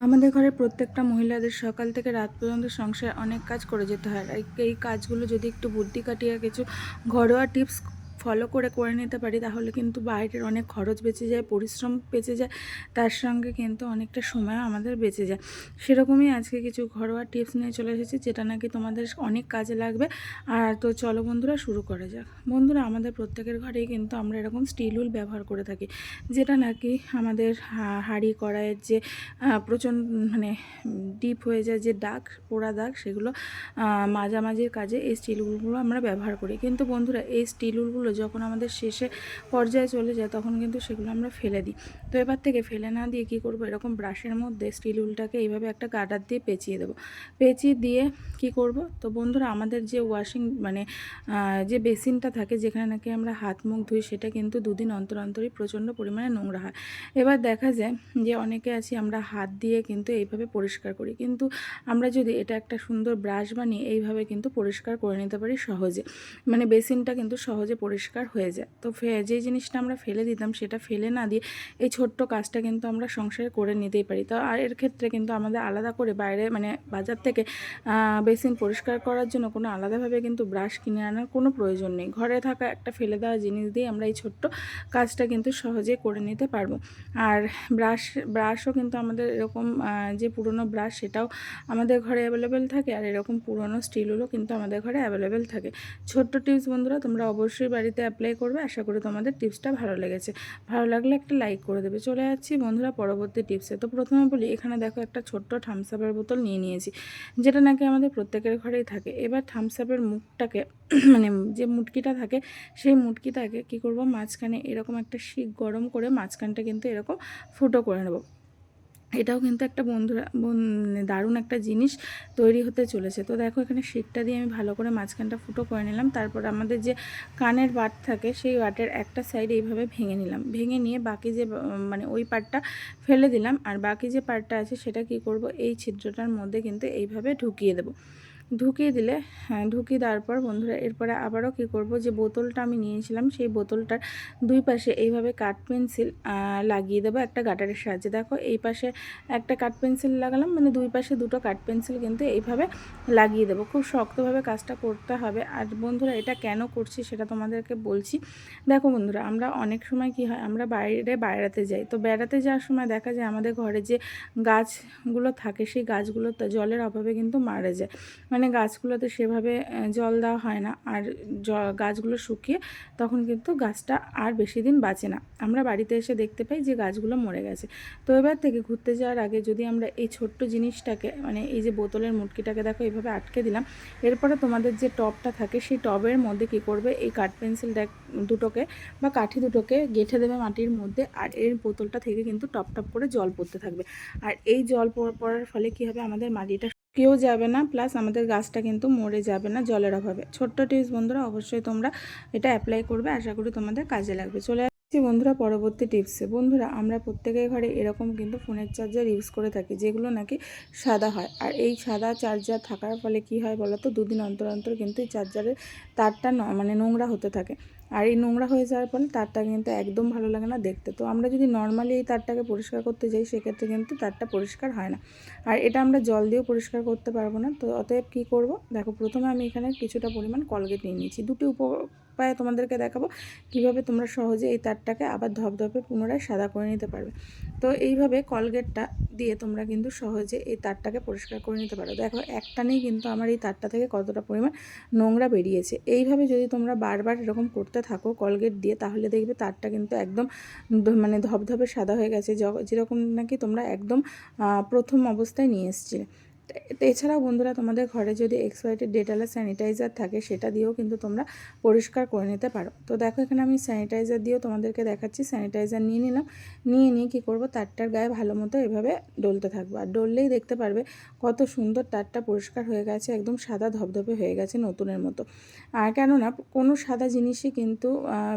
আমাদের ঘরে প্রত্যেকটা মহিলাদের সকাল থেকে রাত পর্যন্ত সংসারে অনেক কাজ করে যেতে হয়। এই কাজগুলো যদি একটু বুদ্ধি কাটিয়ে কিছু ঘরোয়া টিপস ফলো করে করে নিতে পারি, তাহলে কিন্তু বাইরের অনেক খরচ বেঁচে যায়, পরিশ্রম বেঁচে যায়, তার সঙ্গে কিন্তু অনেকটা সময় আমাদের বেঁচে যায়। সেরকমই আজকে কিছু ঘরোয়া টিপস নিয়ে চলে এসেছি, যেটা নাকি তোমাদের অনেক কাজে লাগবে। আর তো চলো বন্ধুরা, শুরু করা যাক। বন্ধুরা, আমাদের প্রত্যেকের ঘরেই কিন্তু আমরা এরকম স্টিল উল ব্যবহার করে থাকি, যেটা নাকি আমাদের হাঁড়ি কড়াইয়ের যে প্রচণ্ড মানে ডিপ হয়ে যায় যে দাগ, পোড়া দাগ, সেগুলো মাঝামাঝির কাজে এই স্টিল উলগুলো আমরা ব্যবহার করি। কিন্তু বন্ধুরা, এই স্টিল উলগুলো যখন আমাদের শেষে পর্যায়ে চলে যায়, তখন কিন্তু সেগুলো আমরা ফেলে দিই। তো এবার থেকে ফেলে না দিয়ে কি করব? এরকম ব্রাশের মধ্যে স্টিল উলটাকে এইভাবে একটা গাডার দিয়ে পেঁচিয়ে দেবো। পেঁচিয়ে দিয়ে কি করব? তো বন্ধুরা, আমাদের যে ওয়াশিং মানে যে বেসিনটা থাকে, যেখানে নাকি আমরা হাত মুখ ধুই, সেটা কিন্তু দুদিন অন্তর অন্তরই প্রচণ্ড পরিমাণে নোংরা হয়। এবার দেখা যায় যে অনেকে আছি, আমরা হাত দিয়ে কিন্তু এইভাবে পরিষ্কার করি। কিন্তু আমরা যদি এটা একটা সুন্দর ব্রাশ বানিয়ে এইভাবে কিন্তু পরিষ্কার করে নিতে পারি সহজে। মানে বেসিনটা কিন্তু সহজে পরিষ্কার হয়ে যায়। তো যে জিনিসটা আমরা ফেলে দিতাম সেটা ফেলে না দিয়ে এই ছোট্ট কাজটা কিন্তু আমরা সংসারে করে নিতেই পারি। তো আর এর ক্ষেত্রে কিন্তু আমাদের আলাদা করে বাইরে মানে বাজার থেকে বেসিন পরিষ্কার করার জন্য কোনো আলাদাভাবে কিন্তু ব্রাশ কিনে আনার কোনো প্রয়োজন নেই। ঘরে থাকা একটা ফেলে দেওয়া জিনিস দিয়ে আমরা এই ছোট্ট কাজটা কিন্তু সহজে করে নিতে পারব। আর ব্রাশ, ব্রাশও কিন্তু আমাদের এরকম যে পুরনো ব্রাশ সেটাও আমাদের ঘরে অ্যাভেলেবেল থাকে আর এরকম পুরনো স্টিলগুলো কিন্তু আমাদের ঘরে অ্যাভেলেবেল থাকে। ছোট্ট টিপস বন্ধুরা, তোমরা অবশ্যই বাড়িতে অ্যাপ্লাই করবে, আশা করি তোমাদের টিপসটা ভালো লেগেছে। ভালো লাগলে একটা লাইক করে দেবে। চলে যাচ্ছি বন্ধুরা পরবর্তী টিপসে তো প্রথমে বলি, এখানে দেখো একটা ছোট্ট থামসাপের বোতল নিয়ে নিয়েছি, যেটা নাকি আমাদের প্রত্যেকের ঘরেই থাকে। এবার থামসাপের মুখটাকে মানে যে মুটকিটা থাকে, সেই মুটকিটাকে কি করব, মাঝখানে এরকম একটা শিক গরম করে মাঝখানটা কিন্তু এরকম ফুটো করে নেব। এটাও কিন্তু একটা বন্ধুরা, বন- মানে দারুণ একটা জিনিস তৈরি হতে চলেছে। তো দেখো এখানে শিটটা দিয়ে আমি ভালো করে মাঝখানটা ফুটো করে নিলাম। তারপর আমাদের যে কানের বাট থাকে, সেই বাটের একটা সাইড এইভাবে ভেঙে নিলাম। ভেঙে নিয়ে বাকি যে মানে ওই পার্টটা ফেলে দিলাম। আর বাকি যে পার্টটা আছে, সেটা কি করব? এই ছিদ্রটার মধ্যে কিন্তু এইভাবে ঢুকিয়ে দেবো। ঢুকিয়ে দিলে হ্যাঁ ঢুকিয়ে দেওয়ার পর বন্ধুরা এরপরে আবারও কি করব? যে বোতলটা আমি নিয়েছিলাম, সেই বোতলটার দুই পাশে এইভাবে কাঠ পেন্সিল লাগিয়ে দেবো একটা গাটারের সাহায্যে। দেখো, এই পাশে একটা কাঠ পেন্সিল লাগালাম মানে দুই পাশে দুটো কাঠ পেন্সিল কিন্তু এইভাবে লাগিয়ে দেবো। খুব শক্তভাবে কাজটা করতে হবে। আর বন্ধুরা, এটা কেন করছি সেটা তোমাদেরকে বলছি। দেখো বন্ধুরা, আমরা অনেক সময় কি হয়, আমরা বাইরে বেড়াতে যাই। তো বেড়াতে যাওয়ার সময় দেখা যায় আমাদের ঘরে যে গাছগুলো থাকে, সেই গাছগুলো জলের অভাবে কিন্তু মারা যায়। মানে গাছগুলোতে সেভাবে জল দেওয়া হয় না। আর গাছগুলো শুকিয়ে তখন কিন্তু গাছটা আর বেশি দিন বাঁচে না। আমরা বাড়িতে এসে দেখতে পাই যে গাছগুলো মরে গেছে। তো এবার থেকে ঘুরতে যাওয়ার আগে যদি আমরা এই ছোট্ট জিনিসটাকে মানে এই যে বোতলের মুটকিটাকে দেখো এইভাবে আটকে দিলাম, এরপরে তোমাদের যে টবটা থাকে সেই টবের মধ্যে কি করবে? এই কাঠ পেন্সিল দুটোকে বা কাঠি দুটোকে গেঁথে দেবে মাটির মধ্যে আর এর বোতলটা থেকে কিন্তু টপ টপ করে জল পড়তে থাকবে। আর এই জল পড়- পড়ার ফলে কি হবে? আমাদের মাটিটা কেউ যাবে না প্লাস আমাদের গাছটা কিন্তু মরে যাবে না জলের অভাবে। ছোট্ট টিপস বন্ধুরা, অবশ্যই তোমরা এটা অ্যাপ্লাই করবে, আশা করি তোমাদের কাজে লাগবে। চলে আসছি বন্ধুরা পরবর্তী টিপসে বন্ধুরা, আমরা প্রত্যেকের ঘরে এরকম কিন্তু ফোনের চার্জার ইউজ করে থাকি, যেগুলো নাকি সাদা হয়। আর এই সাদা চার্জার থাকার ফলে কি হয় বলো তো দুদিন অন্তর অন্তর কিন্তু এই চার্জারের তারটা মানে নোংরা হতে থাকে। আর এই নোংরা হয়ে যাওয়ার ফলে তারটা কিন্তু একদম ভালো লাগে না দেখতে। তো আমরা যদি নর্মালি এই তারটাকে পরিষ্কার করতে যাই, সেক্ষেত্রে কিন্তু তারটা পরিষ্কার হয় না। আর এটা আমরা জল দিয়েও পরিষ্কার করতে পারব না। তো অতএব কী করব? দেখো, প্রথমে আমি এখানে কিছুটা পরিমাণ কলগেট নিয়ে নিয়েছি। দুটি উপায়ে তোমাদেরকে দেখাবো কীভাবে তোমরা সহজে এই তারটাকে আবার ধপধপে পুনরায় সাদা করে নিতে পারবে। তো এইভাবে কলগেটটা দিয়ে তোমরা কিন্তু সহজে এই তারটাকে পরিষ্কার করে নিতে পারো। দেখো একটানেই কিন্তু আমার এই তারটা থেকে কতটা পরিমাণ নোংরা বেরিয়েছে। এইভাবে যদি তোমরা বারবার এরকম করতে থাকো কলগেট দিয়ে, তাহলে দেখবে তারটা কিন্তু একদম মানে ধপধপে সাদা হয়ে গেছে। যেরকম নাকি তোমরা একদম প্রথম অবস্থায় নিয়ে এসছিলে। এছাড়াও বন্ধুরা, তোমাদের ঘরে যদি এক্সপাইটেড ডেটালা স্যানিটাইজার থাকে, সেটা দিয়েও কিন্তু তোমরা পরিষ্কার করে নিতে পারো। তো দেখো, এখানে আমি স্যানিটাইজার দিয়েও তোমাদেরকে দেখাচ্ছি। স্যানিটাইজার নিয়ে নিলাম। নিয়ে নিয়ে কী করব? তারটার গায়ে ভালো মতো এভাবে ডলতে থাকব। আর ডললেই দেখতে পারবে কত সুন্দর তারটা পরিষ্কার হয়ে গেছে, একদম সাদা ধপধপে হয়ে গেছে নতুনের মতো। আর কেননা, কোনো সাদা জিনিসই কিন্তু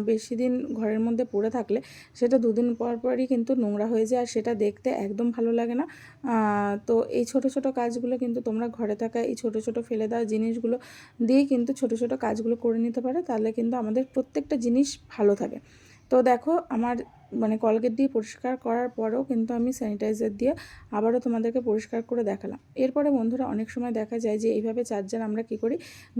বেশি দিন ঘরের মধ্যে পড়ে থাকলে সেটা দুদিন পর পরই কিন্তু নোংরা হয়ে যায়, আর সেটা দেখতে একদম ভালো লাগে না। তো এই ছোট ছোট কাজগুলো কিন্তু তোমরা ঘরে থাকা এই ছোট ছোট ফেলে দেওয়া জিনিসগুলো দিয়েই কিন্তু ছোট ছোট কাজগুলো করে নিতে পারো, তাহলে কিন্তু আমাদের প্রত্যেকটা জিনিস ভালো থাকে। তো দেখো, আমার মানে কলগেট দিয়ে পরিষ্কার করার পরেও কিন্তু আমি স্যানিটাইজার দিয়ে আবারও তোমাদেরকে পরিষ্কার করে দেখালাম। এরপরে বন্ধুরা অনেক সময় দেখা যায় যে এইভাবে চার্জার আমরা কি করি?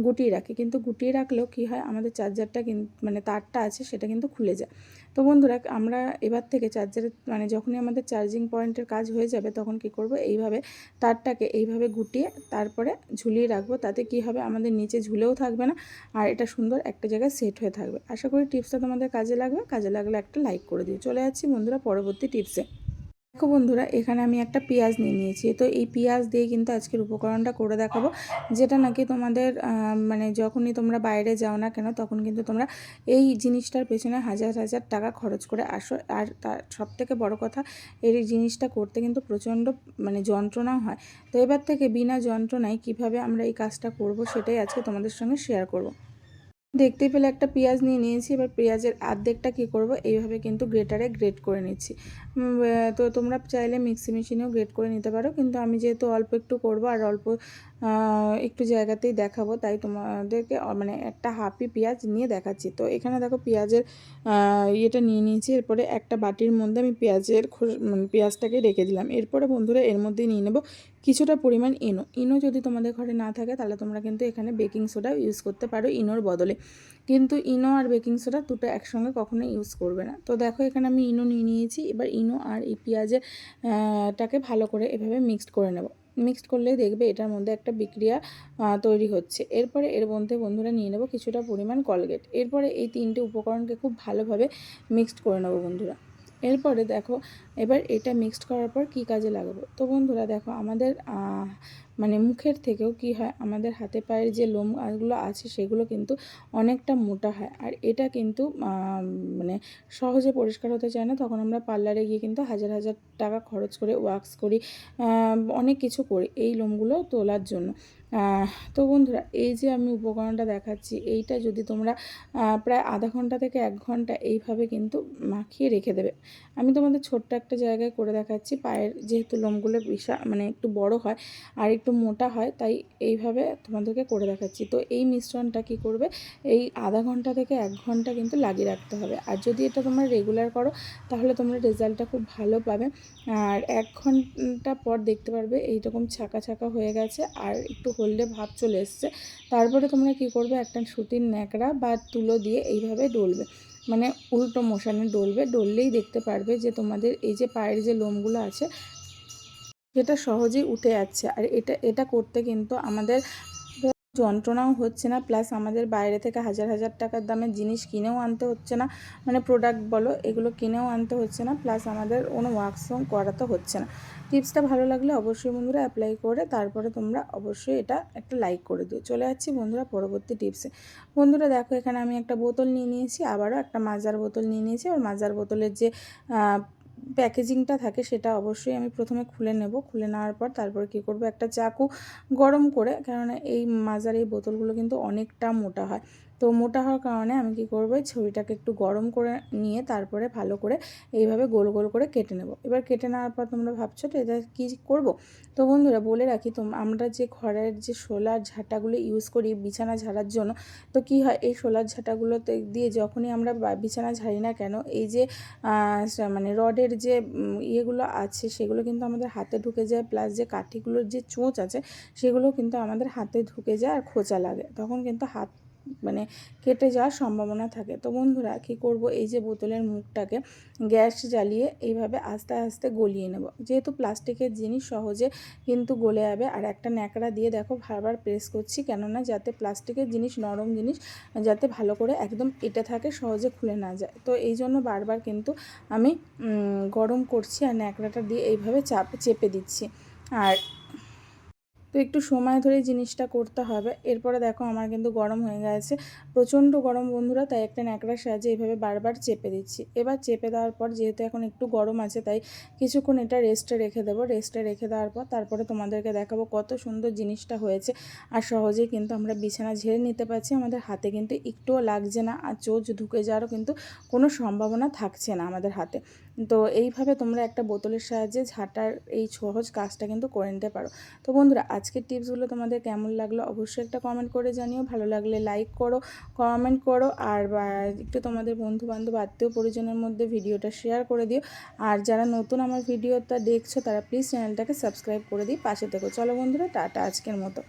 গুটিয়ে রাখি। কিন্তু গুটিয়ে রাখলেও কি হয়? আমাদের চার্জারটা কিন্তু মানে তারটা আছে, সেটা কিন্তু খুলে যায়। তো বন্ধুরা, আমরা এবার থেকে চার্জারের মানে যখনই আমাদের চার্জিং পয়েন্টের কাজ হয়ে যাবে তখন কি করব? এইভাবে তারটাকে এইভাবে গুটিয়ে তারপরে ঝুলিয়ে রাখব। তাতে কি হবে? আমাদের নিচে ঝুলেও থাকবে না আর এটা সুন্দর একটা জায়গায় সেট হয়ে থাকবে। আশা করি টিপসটা তোমাদের কাজে লাগবে। কাজে লাগলে একটা লাইক করে দিও। চলে যাচ্ছি বন্ধুরা পরবর্তী টিপসে দেখো বন্ধুরা, এখানে আমি একটা পেঁয়াজ নিয়ে নিয়েছি। তো এই পেঁয়াজ দিয়ে কিন্তু আজকের উপকরণটা করে দেখাবো। যেটা নাকি তোমাদের মানে যখনই তোমরা বাইরে যাও না কেন, তখন কিন্তু তোমরা এই জিনিসটার পেছনে হাজার হাজার টাকা খরচ করে আসো। আর তার সব থেকে বড় কথা এই জিনিসটা করতে কিন্তু প্রচণ্ড মানে যন্ত্রণাও হয়। তো এবার থেকে বিনা যন্ত্রণায় কীভাবে আমরা এই কাজটা করব, সেটাই আজকে তোমাদের সঙ্গে শেয়ার করব। দেখতেই পেলে একটা পেঁয়াজ নিয়ে নিয়েছি, এবার পেঁয়াজের অর্ধেকটা কী করব, এইভাবে কিন্তু গ্রেটারে গ্রেট করে নিচ্ছি। তো তোমরা চাইলে মিক্সি মেশিনেও গ্রেট করে নিতে পারো, কিন্তু আমি যেহেতু অল্প একটু করব আর অল্প একটু জায়গাতেই দেখাবো, তাই তোমাদেরকে মানে একটা হাফি পেঁয়াজ নিয়ে দেখাচ্ছি। তো এখানে দেখো পেঁয়াজের ইয়েটা নিয়ে নিয়েছি, এরপরে একটা বাটির মধ্যে আমি পেঁয়াজের খোস- মানে পেঁয়াজটাকে রেখে দিলাম। এরপরে বন্ধুরা এর মধ্যে নিয়ে নেব কিছুটা পরিমাণ ইনো। ইনো যদি তোমাদের ঘরে না থাকে, তাহলে তোমরা কিন্তু এখানে বেকিং সোডা ইউজ করতে পারো ইনোর বদলে। কিন্তু ইনো আর বেকিং সোডা দুটো একসঙ্গে কখনো ইউজ করবে না। তো দেখো, এখানে আমি ইনো নিয়ে নিয়েছি। এবার ইনো আর এই পেঁয়াজের টাকে ভালো করে এভাবে মিক্সড করে নেব। মিক্সড করলেই দেখবে এটার মধ্যে একটা বিক্রিয়া তৈরি হচ্ছে। এরপরে এর মধ্যে বন্ধুরা নিয়ে নেব কিছুটা পরিমাণ কলগেট। এরপরে এই তিনটে উপকরণকে খুব ভালোভাবে মিক্সড করে নেব বন্ধুরা। এরপরে দেখো এবার এটা মিক্সড করার পর কি কাজে লাগাবো? তো বন্ধুরা দেখো আমাদের মানে মুখের থেকেও কি হয়, আমাদের হাতে পায়ের যে লোমগুলো আছে সেগুলো কিন্তু অনেকটা মোটা হয়। আর এটা কিন্তু মানে সহজে পরিষ্কার হতে চায় না। তখন আমরা পার্লারে গিয়ে কিন্তু হাজার হাজার টাকা খরচ করে ওয়াক্স করি অনেক কিছু করি এই লোমগুলো তোলার জন্য। তো বন্ধুরা, এই যে আমি উপকরণটা দেখাচ্ছি, এইটা যদি তোমরা প্রায় আধা ঘণ্টা থেকে এক ঘণ্টা এইভাবে কিন্তু মাখিয়ে রেখে দেবে। আমি তোমাদের ছোট্ট একটা জায়গায় করে দেখাচ্ছি, পায়ের যেহেতু লোমগুলো বিশাল মানে একটু বড় হয়, আর একটু মোটা হয়, তাই এইভাবে তোমাদেরকে করে দেখাচ্ছি। তো এই মিশ্রণটা কি করবে? এই আধা ঘণ্টা থেকে এক ঘণ্টা কিন্তু লাগিয়ে রাখতে হবে। আর যদি এটা তোমরা রেগুলার করো, তাহলে তোমরা রেজাল্টটা খুব ভালো পাবে। আর এক ঘণ্টা পর দেখতে পারবে এইরকম ছাকা ছাকা হয়ে গেছে আর একটু হলদে ভাব চলে এসছে। তারপরে তোমরা কি করবে? একটা সুতির ন্যাকড়া বা তুলো দিয়ে এইভাবে ডলবে। মানে উল্টো মোশানে ডলবে। ডললেই দেখতে পারবে যে তোমাদের এই যে পায়ের যে লোমগুলো আছে যেটা সহজেই উঠে যাচ্ছে। আর এটা এটা করতে কিন্তু আমাদের যন্ত্রণাও হচ্ছে না প্লাস আমাদের বাইরে থেকে হাজার হাজার টাকার দামের জিনিস কিনেও আনতে হচ্ছে না। মানে প্রোডাক্ট বলো, এগুলো কিনেও আনতে হচ্ছে না প্লাস আমাদের কোনো ওয়ার্কশপ করাতে হচ্ছে না। টিপসটা ভালো লাগলে অবশ্যই বন্ধুরা অ্যাপ্লাই করে, তারপরে তোমরা অবশ্যই এটা একটা লাইক করে দিও। চলে যাচ্ছি বন্ধুরা পরবর্তী টিপসে বন্ধুরা দেখো, এখানে আমি একটা বোতল নিয়ে নিয়েছি, আবারও একটা মাজার বোতল নিয়ে নিয়েছি। আর মাজার বোতলের যে প্যাকেজিংটা থাকে সেটা অবশ্যই আমি প্রথমে খুলে নেব। খুলে নেওয়ার পর তারপর কি করব? একটা চাকু গরম করে, কেননা এই মাজার এই বোতলগুলো কিন্তু অনেকটা মোটা হয়। তো মোটা হওয়ার কারণে আমি কি করব, এই ছবিটাকে একটু গরম করে নিয়ে তারপরে ভালো করে এইভাবে গোল গোল করে কেটে নেব। এবার কেটে নেওয়ার পর তোমরা ভাবছ তো এটা কী করব? তো বন্ধুরা বলে রাখি, তোম, আমরা যে ঘরের যে সোলার ঝাঁটাগুলো ইউজ করি বিছানা ঝাড়ার জন্য, তো কি হয়, এই সোলার ঝাঁটাগুলোতে দিয়ে যখনই আমরা বিছানা ঝাড়ি না কেন, এই যে মানে রডের যে ইয়েগুলো আছে সেগুলো কিন্তু আমাদের হাতে ঢুকে যায় প্লাস যে কাঠিগুলোর যে চোঁচ আছে সেগুলো কিন্তু আমাদের হাতে ঢুকে যায় আর খোঁচা লাগে। তখন কিন্তু হাত মানে কেটে যাওয়ার সম্ভাবনা থাকে। তো বন্ধুরা, কী করব? এই যে বোতলের মুখটাকে গ্যাস জ্বালিয়ে এইভাবে আস্তে আস্তে গলিয়ে নেব। যেহেতু প্লাস্টিকের জিনিস সহজে কিন্তু গলে যাবে। আর একটা ন্যাকড়া দিয়ে দেখো, বারবার প্রেস করছি কেননা যাতে প্লাস্টিকের জিনিস, নরম জিনিস যাতে ভালো করে একদম এটা থাকে, সহজে খুলে না যায়। তো এই জন্য বারবার কিন্তু আমি গরম করছি আর ন্যাকড়াটা দিয়ে এইভাবে চাপ, চেপে দিচ্ছি। আর তো একটু সময় ধরে জিনিসটা করতে হবে। এরপরে দেখো আমার কিন্তু গরম হয়ে গেছে। প্রচণ্ড গরম বন্ধুরা, তাই একটা ন্যাকড়ার সাহায্যে এভাবে বারবার চেপে দিচ্ছি। এবার চেপে দেওয়ার পর যেহেতু এখন একটু গরম আছে, তাই কিছুক্ষণ এটা রেস্টে রেখে দেবো। রেস্টে রেখে দেওয়ার পর তারপরে তোমাদেরকে দেখাবো কত সুন্দর জিনিসটা হয়েছে। আর সহজেই কিন্তু আমরা বিছানা ঝেড়ে নিতে পারছি। আমাদের হাতে কিন্তু একটুও লাগছে না। আর চোচ ঢুকে যাওয়ারও কিন্তু কোনো সম্ভাবনা থাকছে না আমাদের হাতে। তো এইভাবে তোমরা একটা বোতলের সাহায্যে ঝাঁটার এই সহজ কাজটা কিন্তু করে নিতে পারো। তো বন্ধুরা, আজকের টিপসগুলো তোমাদের কেমন লাগল অবশ্যই একটা কমেন্ট করে জানিও। ভালো লাগলে লাইক করো কমেন্ট করো, আর একটু তোমাদের বন্ধু বান্ধব আত্মীয় পরিজনের মধ্যে ভিডিওটা শেয়ার করে দিও। আর যারা নতুন আমার ভিডিওটা দেখছ, তারা প্লিজ চ্যানেলটাকে সাবস্ক্রাইব করে দিই পাশে থেকো। চলো বন্ধুরা, টাটা আজকের মতো।